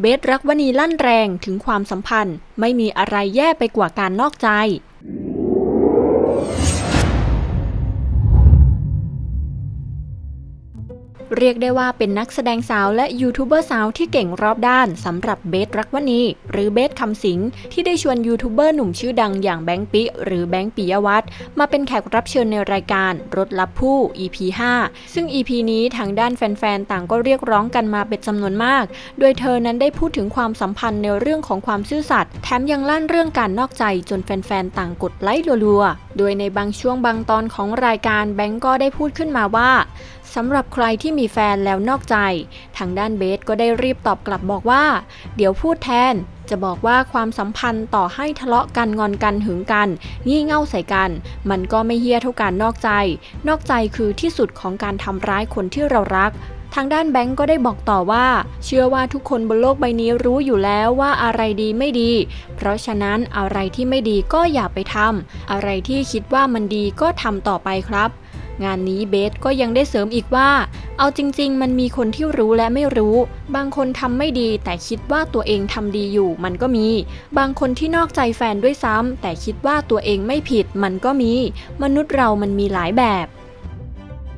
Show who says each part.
Speaker 1: เบสรักวนีลั่นแรงถึงความสัมพันธ์ ไม่มีอะไรแย่ไปกว่าการนอกใจ เรียกได้ว่าเป็นนักแสดงสาวและยูทูบเบอร์สาวที่เก่งรอบด้านสำหรับเบสรักวณีหรือเบสคำสิงที่ได้ชวนยูทูบเบอร์หนุ่มชื่อดังอย่างแบงค์ปิ หรือแบงค์ปิยวัฒน์มาเป็นแขกรับเชิญในรายการรถลับผู้ EP 5 ซึ่ง EP นี้ทางด้านแฟนๆ ต่างก็เรียกร้องกันมาเป็นจำนวนมาก โดยเธอนั้นได้พูดถึงความสัมพันธ์ในเรื่องของความซื่อสัตย์แถมยังลั่นเรื่องการนอกใจจนแฟนๆ ต่างกดไลค์รัวๆ โดยในบางช่วงบางตอนของรายการแบงก์ก็ได้พูดขึ้นมาว่า สำหรับใครที่มีแฟนแล้วนอกใจ ทางด้านเบสก็ได้รีบตอบกลับบอกว่า เดี๋ยวพูดแทน จะบอกว่าความสัมพันธ์ต่อให้ทะเลาะกันงอนกันหึงกัน งี่เง่าใส่กัน มันก็ไม่เฮี้ยเท่าการนอกใจ นอกใจคือที่สุดของการทำร้ายคนที่เรารักทางด้านแบงก์ก็ได้บอกต่อว่า เชื่อว่าทุกคนบนโลกใบนี้รู้อยู่แล้วว่าอะไรดีไม่ดี เพราะฉะนั้นอะไรที่ไม่ดีก็อย่าไปทำอะไรที่คิดว่ามันดีก็ทำต่อไปครับ งานนี้เบสก็ยังได้เสริมอีกว่า เอาจริง ๆ มันมีคนที่รู้และไม่รู้ บางคนทำไม่ดีแต่คิดว่าตัวเองทำดีอยู่มันก็มี บางคนที่นอกใจแฟนด้วยซ้ำแต่คิดว่าตัวเองไม่ผิดมันก็มี มนุษย์เรามันมีหลายแบบ